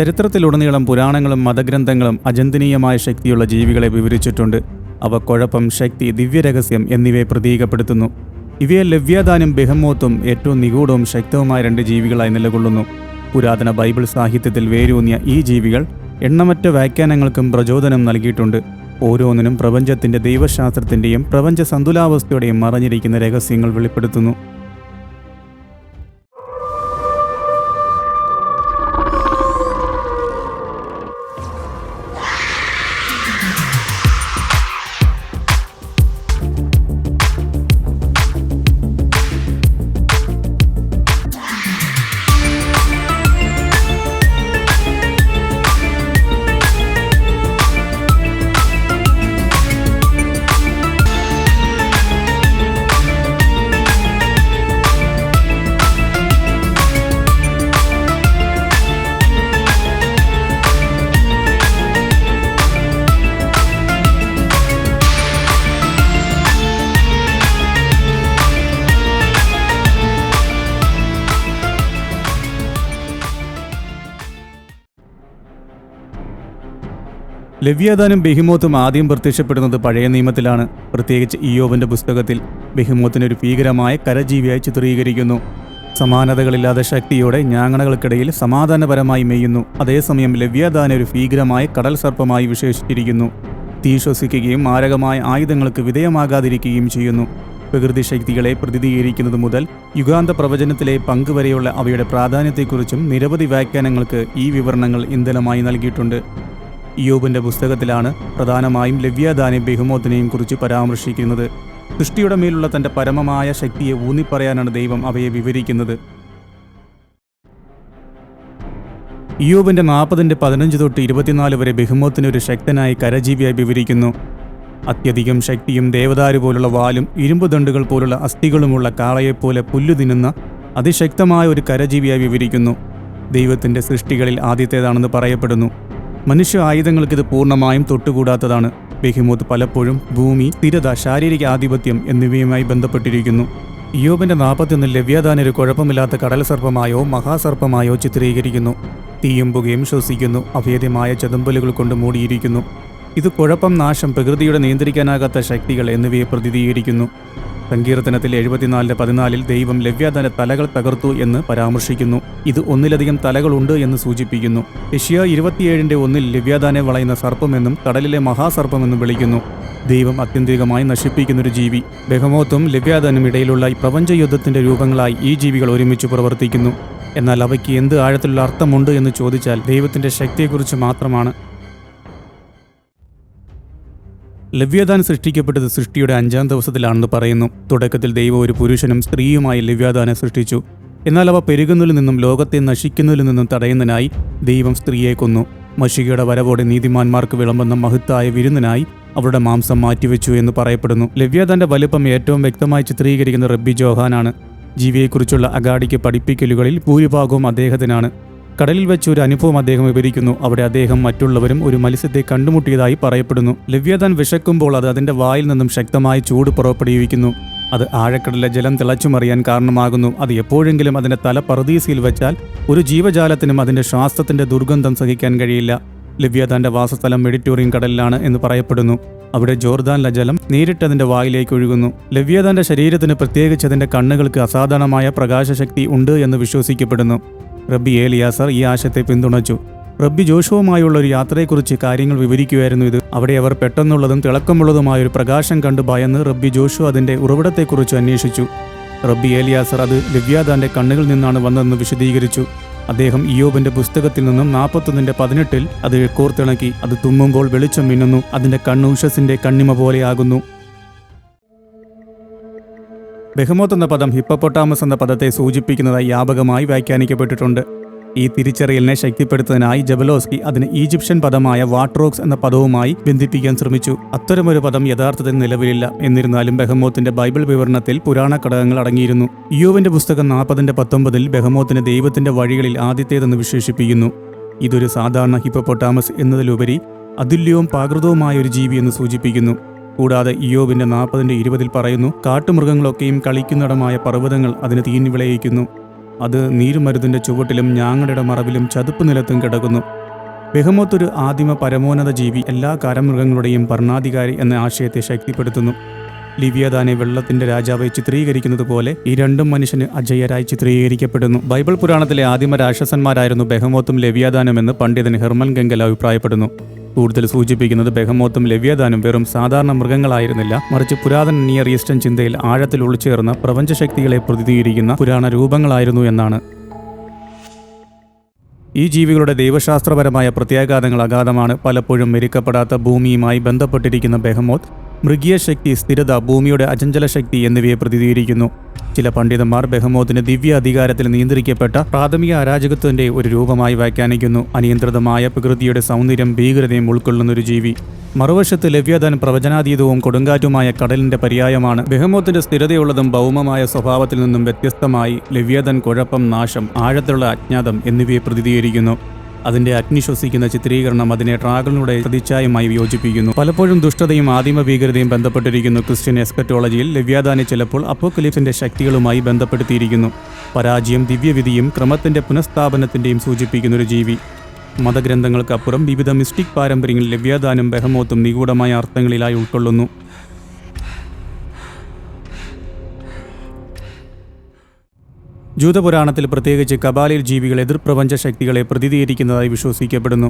ചരിത്രത്തിലുടനീളം പുരാണങ്ങളും മതഗ്രന്ഥങ്ങളും അചന്തനീയമായ ശക്തിയുള്ള ജീവികളെ വിവരിച്ചിട്ടുണ്ട്. അവ കുഴപ്പം ശക്തി ദിവ്യരഹസ്യം എന്നിവയെ പ്രതീകപ്പെടുത്തുന്നു. ഇവയെ ലവ്യാദാനും ബെഹമോത്തും ഏറ്റവും നിഗൂഢവും ശക്തവുമായ രണ്ട് ജീവികളായി നിലകൊള്ളുന്നു. പുരാതന ബൈബിൾ സാഹിത്യത്തിൽ വേരൂന്നിയ ഈ ജീവികൾ എണ്ണമറ്റ വ്യാഖ്യാനങ്ങൾക്കും പ്രചോദനം നൽകിയിട്ടുണ്ട്. ഓരോന്നിനും പ്രപഞ്ചത്തിന്റെ ദൈവശാസ്ത്രത്തിന്റെയും പ്രപഞ്ച സന്തുലാവസ്ഥയുടെയും മറഞ്ഞിരിക്കുന്ന രഹസ്യങ്ങൾ വെളിപ്പെടുത്തുന്നു. ലവ്യാദാനും ബെഹിമോത്തും ആദ്യം പ്രത്യക്ഷപ്പെടുന്നത് പഴയ നിയമത്തിലാണ്. പ്രത്യേകിച്ച് ഇയോബിന്റെ പുസ്തകത്തിൽ ബെഹിമോത്തിനെ ഒരു ഭീകരമായ കരജീവിയായി ചിത്രീകരിക്കുന്നു. സമാനതകളില്ലാതെ ശക്തിയോടെ ഞാങ്ങണകൾക്കിടയിൽ സമാധാനപരമായി മെയ്യുന്നു അതേസമയം ലവ്യാദാനെ ഒരു ഭീകരമായ കടൽ സർപ്പമായി വിശേഷിച്ചിരിക്കുന്നു. തീ ശ്വസിക്കുകയും മാരകമായ ആയുധങ്ങൾക്ക് വിധേയമാകാതിരിക്കുകയും ചെയ്യുന്നു. പ്രകൃതി ശക്തികളെ പ്രതിനിധീകരിക്കുന്നത് മുതൽ യുഗാന്ത പ്രവചനത്തിലെ പങ്കുവരെയുള്ള അവയുടെ പ്രാധാന്യത്തെക്കുറിച്ചും നിരവധി വ്യാഖ്യാനങ്ങൾക്ക് ഈ വിവരണങ്ങൾ ഇന്ധനമായി നൽകിയിട്ടുണ്ട്. ഇയോബിന്റെ പുസ്തകത്തിലാണ് പ്രധാനമായും ലവ്യാദാനെയും ബെഹുമോത്തിനെയും കുറിച്ച് പരാമർശിക്കുന്നത്. സൃഷ്ടിയുടെ മേലുള്ള തന്റെ പരമമായ ശക്തിയെ ഊന്നിപ്പറയാനാണ് ദൈവം അവയെ വിവരിക്കുന്നത്. ഇയോബിന്റെ നാൽപ്പതിന്റെ പതിനഞ്ച് തൊട്ട് ഇരുപത്തിനാല് വരെ ബഹുമോത്തിന് ഒരു ശക്തനായി കരജീവിയായി വിവരിക്കുന്നു. അത്യധികം ശക്തിയും ദേവദാരു പോലുള്ള വാലും ഇരുമ്പ് ദണ്ടുകൾ പോലുള്ള അസ്ഥികളുമുള്ള കാളയെപ്പോലെ പുല്ലു തിന്നുന്ന അതിശക്തമായ ഒരു കരജീവിയായി വിവരിക്കുന്നു. ദൈവത്തിന്റെ സൃഷ്ടികളിൽ ആദ്യത്തേതാണെന്ന് പറയപ്പെടുന്നു. മനുഷ്യ ആയുധങ്ങൾക്ക് ഇത് പൂർണമായും തൊട്ടുകൂടാത്തതാണ്. ബെഹിമോത്ത് പലപ്പോഴും ഭൂമി സ്ഥിരത ശാരീരിക ആധിപത്യം എന്നിവയുമായി ബന്ധപ്പെട്ടിരിക്കുന്നു. ഇയോബിന്റെ നാൽപ്പത്തിയൊന്നിൽ ലവ്യാദാൻ ഒരു കുഴപ്പമില്ലാത്ത കടൽ സർപ്പമായോ മഹാസർപ്പമായോ ചിത്രീകരിക്കുന്നു. തീയും പുകയും ശ്വസിക്കുന്നു. അഭേദ്യമായ ചതുമ്പലുകൾ കൊണ്ട് മൂടിയിരിക്കുന്നു. ഇത് കുഴപ്പം നാശം പ്രകൃതിയുടെ നിയന്ത്രിക്കാനാകാത്ത ശക്തികൾ എന്നിവയെ പ്രതിനിധീകരിക്കുന്നു. സങ്കീർത്തനത്തിൽ എഴുപത്തിനാലിന്റെ പതിനാലിൽ ദൈവം ലവ്യാദാന്റെ തലകൾ തകർത്തു എന്ന് പരാമർശിക്കുന്നു. ഇത് ഒന്നിലധികം തലകളുണ്ട് എന്ന് സൂചിപ്പിക്കുന്നു. ഏഷ്യ ഇരുപത്തിയേഴിന്റെ ഒന്നിൽ ലവ്യാദാനെ വളയുന്ന സർപ്പമെന്നും കടലിലെ മഹാസർപ്പമെന്നും വിളിക്കുന്നു. ദൈവം അത്യന്തികമായി നശിപ്പിക്കുന്നൊരു ജീവി. ബഹമോത്തും ലവ്യാദാനും ഇടയിലുള്ള ഈ പ്രപഞ്ച യുദ്ധത്തിന്റെ രൂപങ്ങളായി ഈ ജീവികൾ ഒരുമിച്ച് പ്രവർത്തിക്കുന്നു. എന്നാൽ അവയ്ക്ക് എന്ത് ആഴത്തിലുള്ള അർത്ഥമുണ്ട് എന്ന് ചോദിച്ചാൽ ദൈവത്തിന്റെ ശക്തിയെക്കുറിച്ച് മാത്രമാണ്. ലവ്യാദാൻ സൃഷ്ടിക്കപ്പെട്ടത് സൃഷ്ടിയുടെ അഞ്ചാം ദിവസത്തിലാണെന്ന് പറയുന്നു. തുടക്കത്തിൽ ദൈവം ഒരു പുരുഷനും സ്ത്രീയുമായി ലവ്യാദാനെ സൃഷ്ടിച്ചു. എന്നാൽ അവ പെരുകുന്നതിൽ നിന്നും ലോകത്തെ നശിക്കുന്നതിൽ നിന്നും തടയുന്നതിനായി ദൈവം സ്ത്രീയെ കൊന്നു. മഷികയുടെ വരവോടെ നീതിമാന്മാർക്ക് വിളമ്പുന്ന മഹത്തായ വിരുന്നിനായി അവരുടെ മാംസം മാറ്റിവെച്ചു എന്ന് പറയപ്പെടുന്നു. ലവ്യാദാന്റെ വലുപ്പം ഏറ്റവും വ്യക്തമായി ചിത്രീകരിക്കുന്ന റബ്ബി ജോഹാനാണ്. ജീവിയെക്കുറിച്ചുള്ള അഗാഡിക്ക് പഠിപ്പിക്കലുകളിൽ ഭൂരിഭാഗവും അദ്ദേഹത്തിനാണ്. കടലിൽ വെച്ച് ഒരു അനുഭവം അദ്ദേഹം വിവരിക്കുന്നു. അവിടെ അദ്ദേഹം മറ്റുള്ളവരും ഒരു മത്സ്യത്തെ കണ്ടുമുട്ടിയതായി പറയപ്പെടുന്നു. ലവ്യതാൻ വിശക്കുമ്പോൾ അത് അതിന്റെ വായിൽ നിന്നും ശക്തമായി ചൂട് പുറപ്പെടുവിക്കുന്നു. അത് ആഴക്കടലിലെ ജലം തിളച്ചുമറിയാൻ കാരണമാകുന്നു. അത് എപ്പോഴെങ്കിലും അതിന്റെ തല പറദീസിയിൽ വെച്ചാൽ ഒരു ജീവജാലത്തിനും അതിന്റെ ശ്വാസത്തിന്റെ ദുർഗന്ധം സഹിക്കാൻ കഴിയില്ല. ലവ്യതാന്റെ വാസസ്ഥലം മെഡിറ്റോറിയൻ കടലിലാണ് എന്ന് പറയപ്പെടുന്നു. അവിടെ ജോർദാനിലെ ജലം നേരിട്ട് അതിന്റെ വായിലേക്ക് ഒഴുകുന്നു. ലവ്യതാന്റെ ശരീരത്തിന് പ്രത്യേകിച്ച് അതിന്റെ കണ്ണുകൾക്ക് അസാധാരണമായ പ്രകാശശക്തി ഉണ്ട് എന്ന് വിശ്വസിക്കപ്പെടുന്നു. റബ്ബി ഏലിയാസർ ഈ ആശയത്തെ പിന്തുണച്ചു. റബ്ബി ജോഷുവുമായുള്ള ഒരു യാത്രയെക്കുറിച്ച് കാര്യങ്ങൾ വിവരിക്കുമായിരുന്നു ഇത്. അവിടെ അവർ പെട്ടെന്നുള്ളതും തിളക്കമുള്ളതുമായ ഒരു പ്രകാശം കണ്ടു ഭയന്ന് റബ്ബി ജോഷു അതിന്റെ ഉറവിടത്തെക്കുറിച്ച് അന്വേഷിച്ചു. റബ്ബി ഏലിയാസർ അത് ലവ്യാദാന്റെ കണ്ണുകളിൽ നിന്നാണ് വന്നതെന്ന് വിശദീകരിച്ചു. അദ്ദേഹം ഇയോബിന്റെ പുസ്തകത്തിൽ നിന്നും നാൽപ്പത്തൊന്നിന്റെ പതിനെട്ടിൽ അത് കോർത്തിണക്കി. അത് തുമ്മുമ്പോൾ വെളിച്ചം മിന്നുന്നു. അതിന്റെ കണ്ണൂഷസിന്റെ കണ്ണിമ പോലെയാകുന്നു ബെഹമോത്ത് എന്ന പദം ഹിപ്പപ്പൊട്ടാമസ് എന്ന പദത്തെ സൂചിപ്പിക്കുന്നതായി വ്യാപകമായി വ്യാഖ്യാനിക്കപ്പെട്ടിട്ടുണ്ട്. ഈ തിരിച്ചറിയലിനെ ശക്തിപ്പെടുത്തുന്നതിനായി ജബലോസ്കി അതിന് ഈജിപ്ഷ്യൻ പദമായ വാട്രോക്സ് എന്ന പദവുമായി ബന്ധിപ്പിക്കാൻ ശ്രമിച്ചു. അത്തരമൊരു പദം യഥാർത്ഥത്തിൽ നിലവിലില്ല. എന്നിരുന്നാലും ബെഹമോത്തിന്റെ ബൈബിൾ വിവരണത്തിൽ പുരാണ ഘടകങ്ങൾ അടങ്ങിയിരുന്നു. യുവിന്റെ പുസ്തകം നാൽപ്പതിന്റെ പത്തൊമ്പതിൽ ബെഹമോത്തിനെ ദൈവത്തിന്റെ വഴികളിൽ ആദ്യത്തേതെന്ന് വിശേഷിപ്പിക്കുന്നു. ഇതൊരു സാധാരണ ഹിപ്പപ്പൊട്ടാമസ് എന്നതിലുപരി അതുല്യവും പ്രാകൃതവുമായ ഒരു ജീവി എന്ന് സൂചിപ്പിക്കുന്നു. കൂടാതെ ഇയോബിന്റെ നാൽപ്പതിന്റെ ഇരുപതിൽ പറയുന്നു കാട്ടുമൃഗങ്ങളൊക്കെയും കളിക്കുന്നിടമായ പർവതങ്ങൾ അതിന് തീൻ വിളയിക്കുന്നു. അത് നീരുമരുതിന്റെ ചുവട്ടിലും ഞാങ്ങടയുടെ മറവിലും ചതുപ്പ് നിലത്തും കിടക്കുന്നു. ബെഹമോത്ത് ഒരു ആദിമ പരമോന്നത ജീവി എല്ലാ കരമൃഗങ്ങളുടെയും ഭരണാധികാരി എന്ന ആശയത്തെ ശക്തിപ്പെടുത്തുന്നു. ലിവിയദാനെ വെള്ളത്തിന്റെ രാജാവായി ചിത്രീകരിക്കുന്നത് പോലെ ഈ രണ്ടും മനുഷ്യന് അജയരായി ചിത്രീകരിക്കപ്പെടുന്നു. ബൈബിൾ പുരാണത്തിലെ ആദിമ രാക്ഷസന്മാരായിരുന്നു ബെഹമോത്തും ലെവിയാദാനും എന്ന് പണ്ഡിതൻ ഹെർമൻ ഗംഗൽ അഭിപ്രായപ്പെടുന്നു. കൂടുതൽ സൂചിപ്പിക്കുന്നത് ബഹമോത്തും ലവ്യദാനും വെറും സാധാരണ മൃഗങ്ങളായിരുന്നില്ല. മറിച്ച് പുരാതന നിയർ ഈസ്റ്റേൺ ചിന്തയിൽ ആഴത്തിൽ ഉൾച്ചേർന്ന പ്രപഞ്ചശക്തികളെ പ്രതിനിധീകരിക്കുന്ന പുരാണ രൂപങ്ങളായിരുന്നു എന്നാണ്. ഈ ജീവികളുടെ ദൈവശാസ്ത്രപരമായ പ്രത്യാഘാതങ്ങൾ അഗാധമാണ്. പലപ്പോഴും മെരുക്കപ്പെടാത്ത ഭൂമിയുമായി ബന്ധപ്പെട്ടിരിക്കുന്ന ബഹമോത് മൃഗീയ ശക്തി സ്ഥിരത ഭൂമിയുടെ അചഞ്ചല ശക്തി എന്നിവയെ പ്രതിനിധീകരിക്കുന്നു. ചില പണ്ഡിതന്മാർ ബെഹമോത്തിന് ദിവ്യ അധികാരത്തിൽ നിയന്ത്രിക്കപ്പെട്ട പ്രാഥമിക അരാജകത്വത്തിന്റെ ഒരു രൂപമായി വ്യാഖ്യാനിക്കുന്നു. അനിയന്ത്രിതമായ പ്രകൃതിയുടെ സൗന്ദര്യം ഭീകരതയും ഉൾക്കൊള്ളുന്ന ഒരു ജീവി. മറുവശത്ത് ലവ്യതൻ പ്രവചനാതീതവും കൊടുങ്കാറ്റുമായ കടലിന്റെ പര്യായമാണ്. ബെഹമോത്തിന്റെ സ്ഥിരതയുള്ളതും ഭൗമമായ സ്വഭാവത്തിൽ നിന്നും വ്യത്യസ്തമായി ലവ്യതൻ കുഴപ്പം നാശം ആഴത്തിലുള്ള അജ്ഞാതം എന്നിവയെ പ്രതിനിധീകരിക്കുന്നു. അതിന്റെ അഗ്നി ശ്വസിക്കുന്ന ചിത്രീകരണം അതിനെ ട്രാഗലിലൂടെ പ്രതിച്ഛായമായി യോജിപ്പിക്കുന്നു പലപ്പോഴും ദുഷ്ടതയും ആദിമ ഭീകരതയും ബന്ധപ്പെട്ടിരിക്കുന്നു. ക്രിസ്ത്യൻ എസ്കറ്റോളജിയിൽ ലവ്യാദാനെ ചിലപ്പോൾ അപ്പോക്കലിപ്സിന്റെ ശക്തികളുമായി ബന്ധപ്പെടുത്തിയിരിക്കുന്നു. പരാജയം ദിവ്യവിധിയും ക്രമത്തിന്റെ പുനഃസ്ഥാപനത്തിന്റെയും സൂചിപ്പിക്കുന്ന ഒരു ജീവി. മതഗ്രന്ഥങ്ങൾക്കപ്പുറം വിവിധ മിസ്റ്റിക് പാരമ്പര്യങ്ങളിൽ ലവ്യാദാനും ബഹമോത്തും നിഗൂഢമായ അർത്ഥങ്ങളിലായി ഉൾക്കൊള്ളുന്നു. ജൂതപുരാണത്തിൽ പ്രത്യേകിച്ച് കബാലിൽ ജീവികൾ എതിർപ്രപഞ്ച ശക്തികളെ പ്രതിനിധീകരിക്കുന്നതായി വിശ്വസിക്കപ്പെടുന്നു.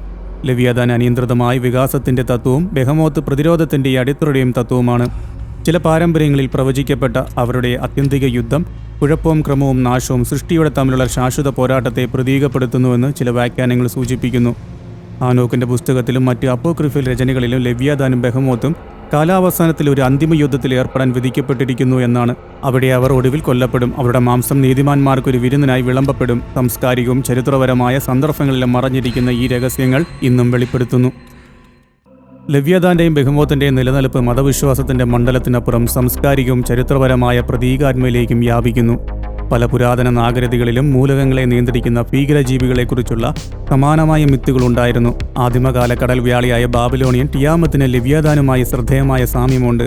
ലവ്യാദാൻ അനിയന്ത്രിതമായ വികാസത്തിന്റെ തത്വവും ബെഹമോത്ത് പ്രതിരോധത്തിന്റെ അടിത്തറയുടെയും തത്വവുമാണ്. ചില പാരമ്പര്യങ്ങളിൽ പ്രവചിക്കപ്പെട്ട അവരുടെ അത്യന്തിക യുദ്ധം കുഴപ്പവും ക്രമവും നാശവും സൃഷ്ടിയുടെ തമ്മിലുള്ള ശാശ്വത പോരാട്ടത്തെ പ്രതീകപ്പെടുത്തുന്നുവെന്ന് ചില വ്യാഖ്യാനങ്ങൾ സൂചിപ്പിക്കുന്നു. ആനോക്കിന്റെ പുസ്തകത്തിലും മറ്റ് അപ്പോക്രിഫിൽ രചനകളിലും ലവ്യാദാനും ബെഹമോത്തും കാലാവസാനത്തിൽ ഒരു അന്തിമ യുദ്ധത്തിൽ ഏർപ്പെടാൻ വിധിക്കപ്പെട്ടിരിക്കുന്നു എന്നാണ്. അവിടെ അവർ ഒടുവിൽ കൊല്ലപ്പെടും. അവരുടെ മാംസം നീതിമാന്മാർക്കൊരു വിരുന്നിനായി വിളമ്പപ്പെടും. സാംസ്കാരികവും ചരിത്രപരമായ സന്ദർഭങ്ങളിലും മറഞ്ഞിരിക്കുന്ന ഈ രഹസ്യങ്ങൾ ഇന്നും വെളിപ്പെടുത്തുന്നു. ലവ്യദാന്റെയും ബഹുമോത്തിന്റെയും നിലനിൽപ്പ് മതവിശ്വാസത്തിന്റെ മണ്ഡലത്തിനപ്പുറം സാംസ്കാരികവും ചരിത്രപരമായ പ്രതീകാത്മയിലേക്കും വ്യാപിക്കുന്നു. പല പുരാതന നാഗരതികളിലും മൂലകങ്ങളെ നിയന്ത്രിക്കുന്ന ഭീകരജീവികളെക്കുറിച്ചുള്ള സമാനമായ മിത്തുകളുണ്ടായിരുന്നു ആദിമകാല കടൽ വ്യാളിയായ ബാബിലോണിയൻ ടിയാമത്തിന് ലിവ്യാദാനുമായി ശ്രദ്ധേയമായ സാമ്യമുണ്ട്.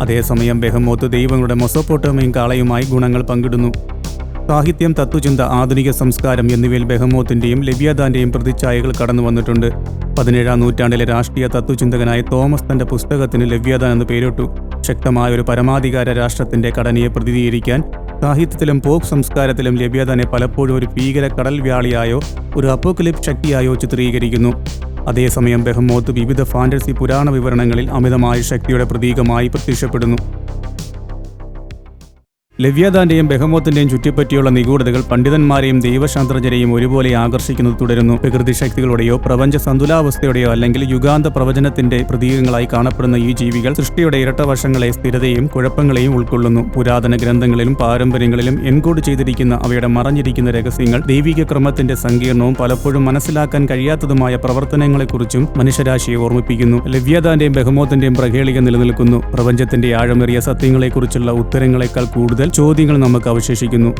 അതേസമയം ബെഹമോത്ത് ദൈവങ്ങളുടെ മൊസോപ്പോട്ടോമയും കാളയുമായി ഗുണങ്ങൾ പങ്കിടുന്നു. സാഹിത്യം തത്വചിന്ത ആധുനിക സംസ്കാരം എന്നിവയിൽ ബെഹമോത്തിന്റെയും ലവ്യാദാന്റെയും പ്രതിച്ഛായകൾ കടന്നു വന്നിട്ടുണ്ട്. പതിനേഴാം നൂറ്റാണ്ടിലെ രാഷ്ട്രീയ തത്വചിന്തകനായ തോമസ് തന്റെ പുസ്തകത്തിന് ലവ്യാദാൻ എന്ന് പേരിട്ടു. ശക്തമായ ഒരു പരമാധികാര രാഷ്ട്രത്തിന്റെ ഘടനയെ പ്രതിനിധീകരിക്കാൻ സാഹിത്യത്തിലും പോപ്പ് സംസ്കാരത്തിലും ലഭ്യതനെ പലപ്പോഴും ഒരു ഭീകര കടൽ വ്യാളിയായോ ഒരു അപ്പോക്കലിപ് ശക്തിയായോ ചിത്രീകരിക്കുന്നു. അതേസമയം ബെഹമോത്ത് വിവിധ ഫാന്റസി പുരാണ വിവരണങ്ങളിൽ അമിതമായ ശക്തിയുടെ പ്രതീകമായി പ്രത്യക്ഷപ്പെടുന്നു. ലവ്യാദാന്റെയും ബെഹമോത്തിന്റെയും ചുറ്റിപ്പറ്റിയുള്ള നിഗൂഢതകൾ പണ്ഡിതന്മാരെയും ദൈവശാസ്ത്രജ്ഞരെയും ഒരുപോലെ ആകർഷിക്കുന്നത് തുടരുന്നു. പ്രകൃതി ശക്തികളുടെയോ പ്രപഞ്ച സന്തുലാവസ്ഥയുടെയോ അല്ലെങ്കിൽ യുഗാന്ത പ്രവചനത്തിന്റെ പ്രതീകങ്ങളായി കാണപ്പെടുന്ന ഈ ജീവികൾ സൃഷ്ടിയുടെ ഇരട്ടവശങ്ങളെ സ്ഥിരതയും കുഴപ്പങ്ങളെയും ഉൾക്കൊള്ളുന്നു. പുരാതന ഗ്രന്ഥങ്ങളിലും പാരമ്പര്യങ്ങളിലും എൻകോഡ് ചെയ്തിരിക്കുന്ന അവയുടെ മറഞ്ഞിരിക്കുന്ന രഹസ്യങ്ങൾ ദൈവിക ക്രമത്തിന്റെ സങ്കീർണവും പലപ്പോഴും മനസ്സിലാക്കാൻ കഴിയാത്തതുമായ പ്രവർത്തനങ്ങളെക്കുറിച്ചും മനുഷ്യരാശിയെ ഓർമ്മിപ്പിക്കുന്നു. ലവ്യാദാന്റെയും ബഹമോത്തിന്റെയും പ്രഹേളിക നിലനിൽക്കുന്നു. പ്രപഞ്ചത്തിന്റെ ആഴമേറിയ സത്യങ്ങളെക്കുറിച്ചുള്ള ഉത്തരങ്ങളെക്കാൾ ചോദ്യങ്ങൾ നമുക്ക് അവശേഷിക്കുന്നു.